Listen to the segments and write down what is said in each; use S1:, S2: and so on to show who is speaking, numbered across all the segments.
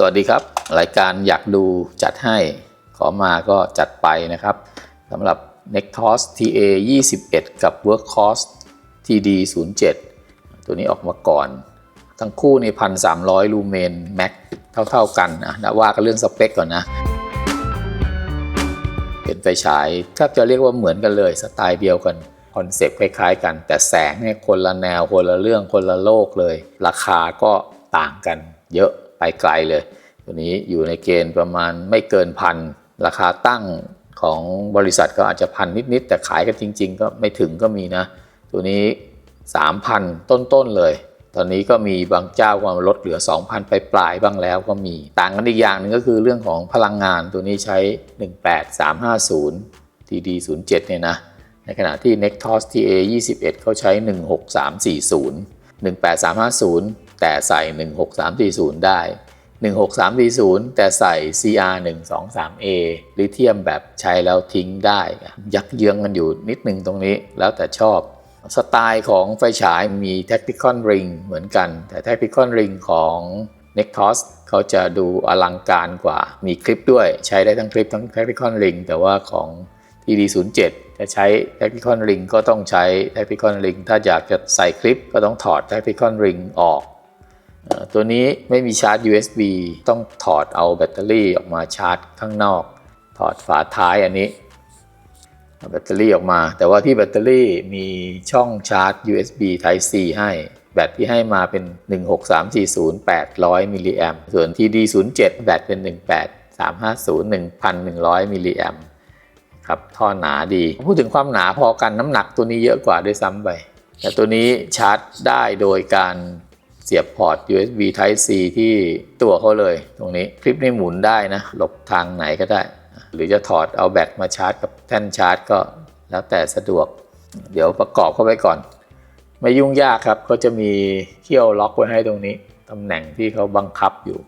S1: สวัสดีครับ รายการอยากดูจัดให้ขอมาก็จัดไปนะครับสำหรับ Nectos TA 21 กับ Workhorse TD 07 ตัวนี้ออกมาก่อน ทั้งคู่ในพันสามลูเมนแม็กเท่า ๆกันนะว่ากันเรื่องสเปคก่อนนะ เป็นไฟฉายแทบจะเรียกว่าเหมือนกันเลย สไตล์เดียวกัน คอนเซ็ปต์คล้ายๆกัน แต่แสงเนี่ยคนละแนว คนละเรื่องคนละโลกเลย ราคาก็ต่างกันเยอะ ไปไกลเลย ตัวนี้อยู่ในเกณฑ์ประมาณไม่เกินพันราคาตั้งของบริษัทก็อาจจะพันนิดๆแต่ขายกันจริง ๆ ก็ไม่ถึงก็มีนะ ตัวนี้ 3,000 ต้นๆเลย ตอนนี้ก็มีบางเจ้าก็ลดเหลือ 2,000 ไปปลายๆบ้างแล้วก็มี ต่างกันอีกอย่างหนึ่งก็คือเรื่องของพลังงานตัวนี้ใช้ 18350 TD 07 เนี่ยนะ ในขณะที่ Nectos TA 21 เขาใช้ 16340 18350 แต่ใส่ 16340 ได้ 16340 แต่ใส่ CR 123A ลิเธียมแบบใช้แล้วทิ้งได้ ยักเยื้องกันอยู่นิดนึงตรงนี้แล้วแต่ชอบสไตล์ของไฟฉายมี Tactical Ring เหมือนกัน แต่ Tactical Ring ของ Nectos เขาจะดูอลังการกว่า มีคลิปด้วยใช้ได้ทั้งคลิปทั้ง Tactical Ring แต่ว่าของ TD07 จะใช้ Tactical Ring ก็ต้องใช้ Tactical Ring ถ้าอยากจะใส่คลิปก็ต้องถอด Tactical Ring ออก ตัวนี้ไม่มีชาร์จ USB ต้องถอดเอาแบตเตอรี่ออกมาชาร์จข้างนอก ถอดฝาท้ายอันนี้แบตเตอรี่ออกมา แต่ว่าที่แบตเตอรี่มีช่องชาร์จ USB Type C ให้ แบตที่ให้มาเป็น 16340 800มิลลิแอมส่วน TD07 แบตเป็น 18350 1100 มิลลิแอมครับท่อหนาดี พูดถึงความหนาพอกันน้ำหนักตัวนี้เยอะกว่าด้วยซ้ำไป แต่ตัวนี้ชาร์จได้โดยการ เสียบพอร์ต USB Type C ที่ตัวเขาเลยตรงนี้คลิปนี้หมุนได้นะ หลบทางไหนก็ได้ หรือจะถอดเอาแบตมาชาร์จกับแท่นชาร์จก็แล้วแต่สะดวก เดี๋ยวประกอบเข้าไปก่อน ไม่ยุ่งยากครับเขาจะมีเขี้ยวล็อกไว้ให้ตรงนี้ตำแหน่งที่เขาบังคับอยู่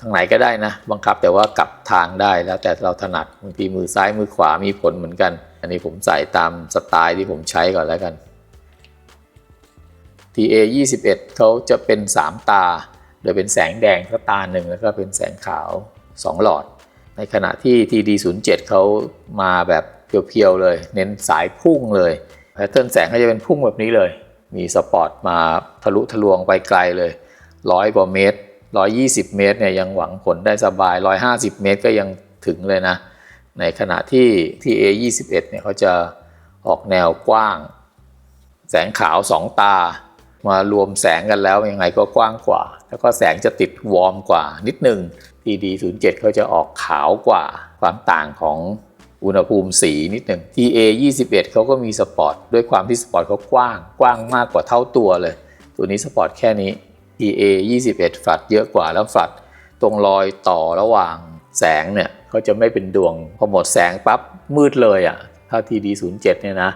S1: ทางไหนก็ได้นะ บังคับแต่ว่ากลับทางได้แล้วแต่เราถนัดบางทีมือซ้ายมือขวามีผลเหมือนกัน อันนี้ผมใส่ตามสไตล์ที่ผมใช้ก่อนแล้วกัน TA 21เขาจะเป็น 3 ตาโดยเป็นแสงแดงก็ตาหนึ่งแล้วก็เป็นแสงขาว 2 หลอด ในขณะที่ TD 07เขามาแบบเพียวๆเลย เน้นสายพุ่งเลยแพทเทิร์นแสงก็จะเป็นพุ่งแบบนี้เลย มีสปอร์ตมาทะลุทะลวงไปไกลเลยร้อยกว่าเมตร 120 เมตรเนี่ยยังหวังผลได้สบาย 150 เมตรก็ยังถึงเลยนะ ในขณะที่ที่ A21 เนี่ยเขาจะออกแนวกว้าง แสงขาว 2 ตา มารวมแสงกันแล้วยังไงก็กว้างกว่า แล้วก็แสงจะติดวอร์มกว่านิดนึง TD07 เขาจะออกขาวกว่าความต่างของอุณหภูมิสีนิดหนึ่ง TA21 เขาก็มีสปอตด้วยความที่สปอตเขากว้าง กว้างมากกว่าเท่าตัวเลย ตัวนี้สปอตแค่นี้ TA 21ฝัดเยอะกว่าแล้วฝัดตรงรอยต่อระหว่างแสงเนี่ยเขาจะไม่เป็นดวง พอหมดแสงปั๊บมืดเลยอะ่ะ ถ้า TD 07 เนี่ยนะ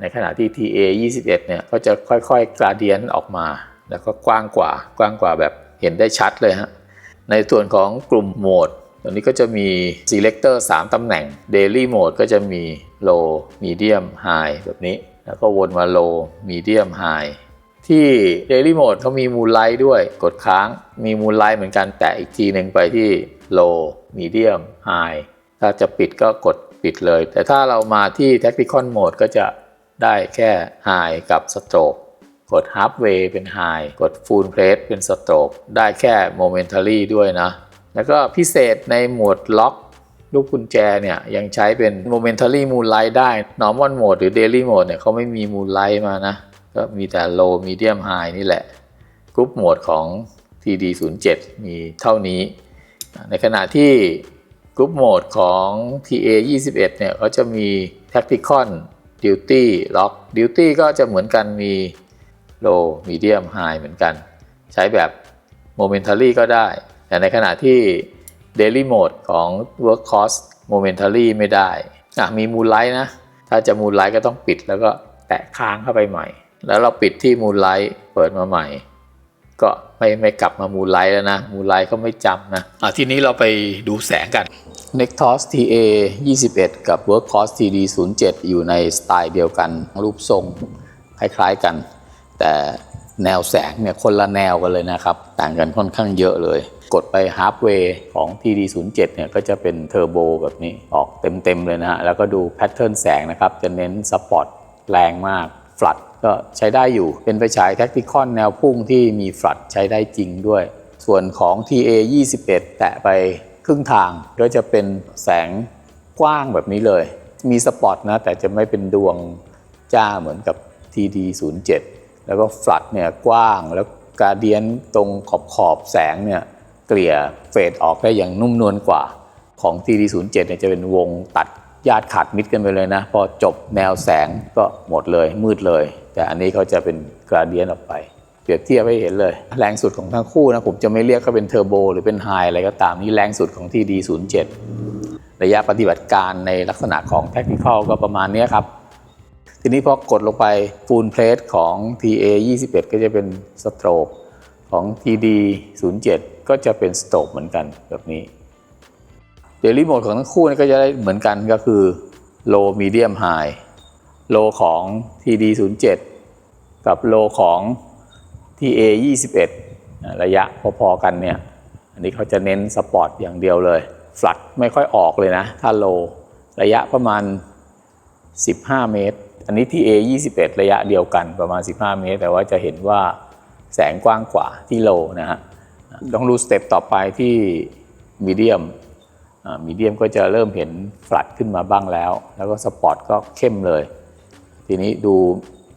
S1: ในขณะที่ TA 21เนี่ยก็จะค่อยๆกราเดียนออกมา แล้วก็กว้างกว่ากว้างกว่าแบบเห็นได้ชัดเลยฮะในส่วนของกลุ่มโหมดตัวนี้ก็จะมี selector 3ตำแหน่ง daily mode ก็จะมี low medium high แบบนี้ แล้วก็วนมา low medium high ที่ Daily Mode เขามี Moonlight ด้วยกดค้างมี Moonlight เหมือนกันแต่อีกทีหนึ่งไปที่ Low Medium High ถ้าจะปิดก็กดปิดเลย แต่ถ้าเรามาที่ Tactical Mode ก็จะ ได้แค่ High กับ Stroke กด Halfway เป็น High กด Full Press เป็น Stroke ได้แค่ Momentary ด้วยนะ แล้วก็พิเศษในโหมดล็อกลูกกุญแจเนี่ยยังใช้เป็น momentary moonlight ได้ normal mode หรือ daily mode เนี่ยเขาไม่มี moonlight มานะ ก็มีแต่ low medium high นี่แหละกรุ๊ปโหมดของ TD07 มีเท่านี้ ในขณะที่กรุ๊ปโหมดของ TA21 เนี่ยเขาจะมี tactical duty lock duty ก็จะเหมือนกันมี low medium high เหมือนกัน ใช้แบบ momentary ก็ได้ แต่ในขณะที่ daily mode ของ workhorse momentary ไม่ได้อะมี moonlight นะ ถ้าจะ moonlight ก็ต้องปิดแล้วก็แตะค้างเข้าไปใหม่ แล้วเราปิดที่ moonlight เปิดมาใหม่ ก็ไม่ไม่กลับมา moonlight แล้วนะ moonlight ก็ไม่จำนะอะทีนี้เราไปดูแสงกัน Nectos TA 21 กับ Workhorse TD 07 อยู่ในสไตล์เดียวกัน รูปทรงคล้ายๆกัน แต่แนวแสงเนี่ยคนละแนวกันเลยนะครับ ต่างกันค่อนข้างเยอะเลย กดไปฮาร์ w เวย์ของ TD07 เนี่ยก็จะเป็นเทอร์โบแบบนี้ออกเต็มๆเลยนะฮะ แล้วก็ดูแพทเทิร์นแสงนะครับ จะเน้นสปอตแรงมาก ฟลัด ก็ใช้ได้อยู่เป็นไฟฉายแท็กติคอนแนวพุ่งที่มีฟลัดใช้ได้จริงด้วย ส่วนของ TA21 แตะไปครึ่งทางก็จะเป็นแสงกว้างแบบนี้เลย มีสปอตนะ แต่จะไม่เป็นดวงจ้าเหมือนกับ TD07 แล้วก็ฟลัดเนี่ยกว้างแล้วกาเดียนตรงขอบขอบแสงเนี่ยเกลี่ยเฟดออกได้อย่างนุ่มนวลกว่าของ TD07 เนี่ยจะเป็นวงตัดญาติขาดมิดกันไปเลยนะ พอจบแนวแสงก็หมดเลยมืดเลย แต่อันนี้เขาจะเป็นกราเดียนออกไป เปรียบเทียบให้เห็นเลย แรงสุดของทั้งคู่นะผมจะไม่เรียกเขาเป็นเทอร์โบหรือเป็นไฮอะไรก็ตามนี่แรงสุดของที่ D07 ระยะปฏิบัติการในลักษณะของ Tactical ก็ประมาณนี้ครับ ทีนี้พอกดลงไป Full Plate ของ TA 21ก็จะเป็นสโตรกของ TD 07ก็จะเป็นสโตรกเหมือนกันแบบนี้เดลี่โมดของทั้งคู่ก็จะได้เหมือนกันก็คือ Low Medium High Low ของ TD 07 กับ Low ของ TA 21 ระยะพอๆกันเนี่ย อันนี้เขาจะเน้นสปอร์ตอย่างเดียวเลย ฟลัดไม่ค่อยออกเลยนะ ถ้าโล ระยะประมาณ 15 เมตร อันนี้ TA 21 ระยะเดียวกันประมาณ 15 เมตร แต่ว่าจะเห็นว่าแสงกว้างกว่าที่โลนะฮะ ต้องดูสเต็ปต่อไปที่มีเดียมมีเดียมก็จะเริ่มเห็นฟลัดขึ้นมาบ้างแล้ว แล้วก็สปอร์ตก็เข้มเลย ทีนี้ดู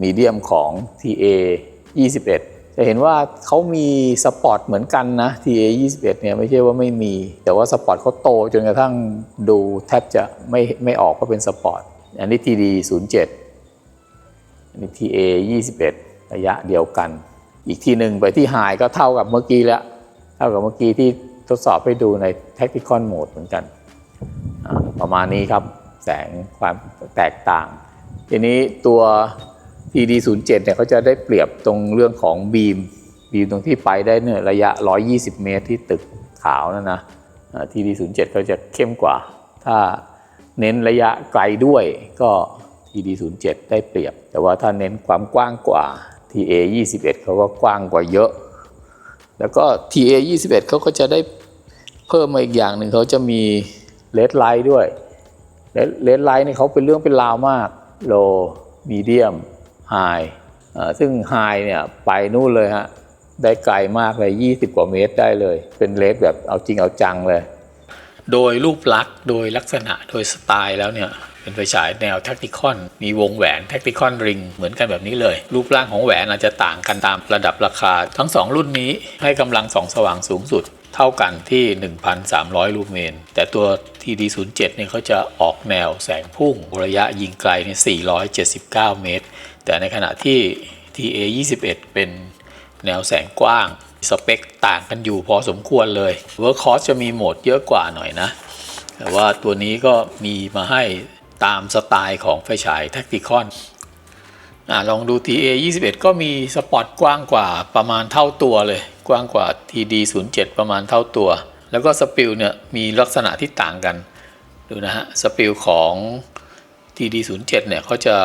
S1: มีเดียมของ TA 21 จะเห็นว่าเขามีสปอร์ตเหมือนกันนะ TA 21เนี่ยไม่ใช่ว่าไม่มี แต่ว่าสปอร์ตเขาโตจนกระทั่งดูแทบจะไม่ไม่ออกว่าเป็นสปอร์ต อันนี้ TD 07 อันนี้ TA 21 ระยะเดียวกัน อีกทีหนึ่งไปที่ไฮก็เท่ากับเมื่อกี้แล้ว เท่ากับเมื่อกี้ที่ทดสอบให้ดูใน Tactical Mode เหมือนกัน ประมาณนี้ครับแสงความแตกต่าง ทีนี้ตัว TD07 เนี่ยเขาจะได้เปรียบตรงเรื่องของบีม บีมตรงที่ไปได้เนี่ยระยะ 120 เมตรที่ตึกขาวนั่นนะ TD07 เขาจะเข้มกว่า ถ้าเน้นระยะไกลด้วยก็ TD07 ได้เปรียบ แต่ว่าถ้าเน้นความกว้างกว่า TA21 เขาก็กว้างกว่าเยอะ แล้วก็ TA21 เขาก็จะได้เพิ่มมาอีกอย่างหนึ่งเขาจะมีเลดไลท์ด้วยเลดไลท์นี่เขาเป็นเรื่องเป็นราวมาก low medium high อ่าซึ่ง high เนี่ยไปนู่นเลยฮะได้ไกลมากเลย 20 กว่าเมตรได้เลย เป็นเลดแบบเอาจริงเอาจังเลย โดยรูปลักษณ์โดยลักษณะโดยสไตล์แล้วเนี่ย เป็นไฟฉายแนวแท็กติคอน มีวงแหวนแท็กติคอนริงเหมือนกันแบบนี้เลย รูปร่างของแหวนอาจจะต่างกันตามระดับราคา ทั้ง 2 รุ่นนี้ให้กำลังสองสว่างสูงสุด เท่ากันที่ 1,300 ลูเมนแต่ตัว TD07 เนี่ยเขาจะออกแนวแสงพุ่งระยะยิงไกลเนี่ย479 เมตร แต่ในขณะที่ TA21 เป็นแนวแสงกว้าง สเปคต่างกันอยู่พอสมควรเลย Workhorse จะมีโหมดเยอะกว่าหน่อยนะ แต่ว่าตัวนี้ก็มีมาให้ตามสไตล์ของไฟฉาย Tacticon อะลองดู TA 21 ก็มีสปอตกว้างกว่าประมาณเท่าตัวเลย กว้างกว่า TD 07 ประมาณเท่าตัว แล้วก็สปิลเนี่ยมีลักษณะที่ต่างกัน ดูนะฮะ สปิลของ TD 07 เนี่ยเขาจะ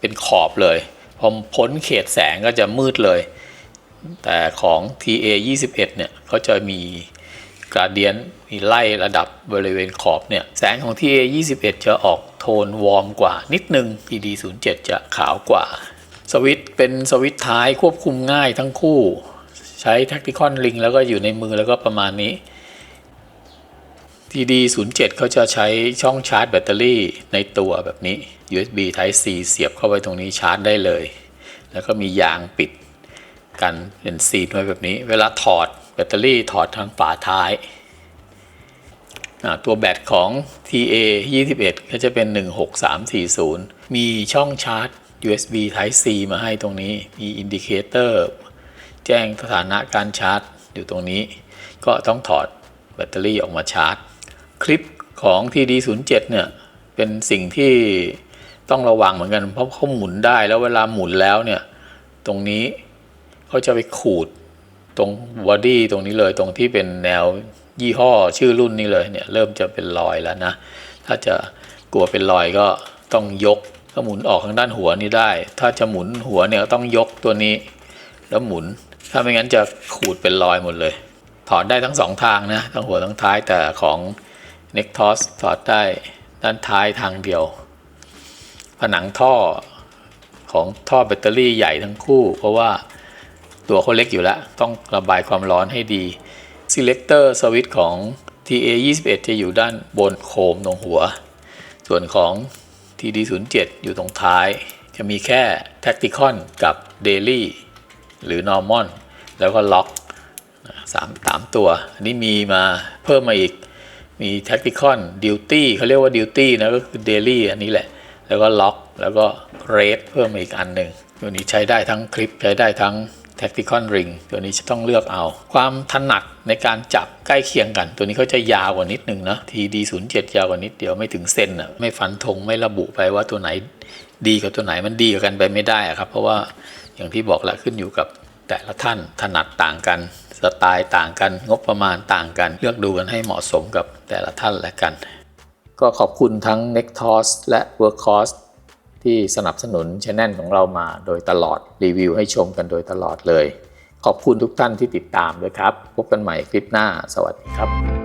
S1: เป็นขอบเลย พอพ้นเขตแสงก็จะมืดเลย แต่ของ TA 21 เนี่ยเขาจะมีกราเดียนมีไล่ระดับบริเวณขอบเนี่ย แสงของ TA 21 จะออกโทนวอร์มกว่านิดนึง TD 07 จะขาวกว่า สวิตเป็นสวิตท้ายควบคุมง่ายทั้งคู่ ใช้ Tacticon Ring แล้วก็อยู่ในมือแล้วก็ประมาณนี้ TD 07 เขาจะใช้ช่องชาร์จแบตเตอรี่ในตัวแบบนี้ USB Type C เสียบเข้าไปตรงนี้ชาร์จได้เลย แล้วก็มียางปิดกันเป็นซีนไว้แบบนี้ เวลาถอดแบตเตอรี่ถอดทางฝาท้ายตัวแบตของ TA 21 ก็จะเป็น 16340 มีช่องชาร์จ USB Type C มาให้ตรงนี้ มีอินดิเคเตอร์ แจ้งสถานะการชาร์จ อยู่ตรงนี้ ก็ต้องถอดแบตเตอรี่ออกมาชาร์จ คลิปของ TD07 เนี่ยเป็นสิ่งที่ต้องระวังเหมือนกัน เพราะเขาหมุนได้แล้วเวลาหมุนแล้วเนี่ย ตรงนี้เขาจะไปขูดตรงบอดี้ตรงนี้เลยตรงที่เป็นแนวยี่ห้อชื่อรุ่นนี้เลยเนี่ย เริ่มจะเป็นรอยแล้วนะ ถ้าจะกลัวเป็นรอยก็ต้องยกถ้าหมุนออกทางด้านหัวนี้ได้ ถ้าจะหมุนหัวเนี่ยต้องยกตัวนี้ แล้วหมุน ถ้าไม่งั้นจะขูดเป็นรอยหมดเลย ถอดได้ทั้งสองทางนะ ทั้งหัวทั้งท้ายแต่ของ n e c t o s ถอดได้ด้านท้ายทางเดียว ผนังท่อของท่อแบตเตอรี่ใหญ่ทั้งคู่ เพราะว่าตัวเขาเล็กอยู่แล้ว ต้องระบายความร้อนให้ดี Selector Switch ของ TA21 จะอยู่ด้านบนโคมตรงหัว ส่วนของ TD07 อยู่ตรงท้าย จะมีแค่ Tacticon กับ Daily หรือ Normal แล้วก็ล็อกสามสามตัว อันนี้มีมาเพิ่มมาอีก มี Tacticon Duty เขาเรียกว่า Duty นะก็คือ Daily อันนี้แหละ แล้วก็ล็อกแล้วก็ Red เพิ่มมาอีกอันหนึ่งตัวนี้ใช้ได้ทั้งคลิปใช้ได้ทั้ง Tacticon Ring ตัวนี้จะต้องเลือกเอา ความถนัดในการจับใกล้เคียงกัน ตัวนี้เขาจะยาวกว่านิดนึงนะ TD07 ยาวกว่านิดเดียวไม่ถึงเซนอะไม่ฟันธงไม่ระบุไปว่าตัวไหนดีกับตัวไหนมันดีกับกันไปไม่ได้อะครับ เพราะว่า อย่างที่บอกแล้วขึ้นอยู่กับแต่ละท่านถนัดต่างกัน สไตล์ต่างกัน งบประมาณต่างกัน เลือกดูกันให้เหมาะสมกับแต่ละท่านและกัน ก็ขอบคุณทั้ง n e c t o s และ Workhorse ที่สนับสนุนช anel ของเรามาโดยตลอดรีวิวให้ชมกันโดยตลอดเลย ขอบคุณทุกท่านที่ติดตามด้วยครับ พบกันใหม่คลิปหน้า สวัสดีครับ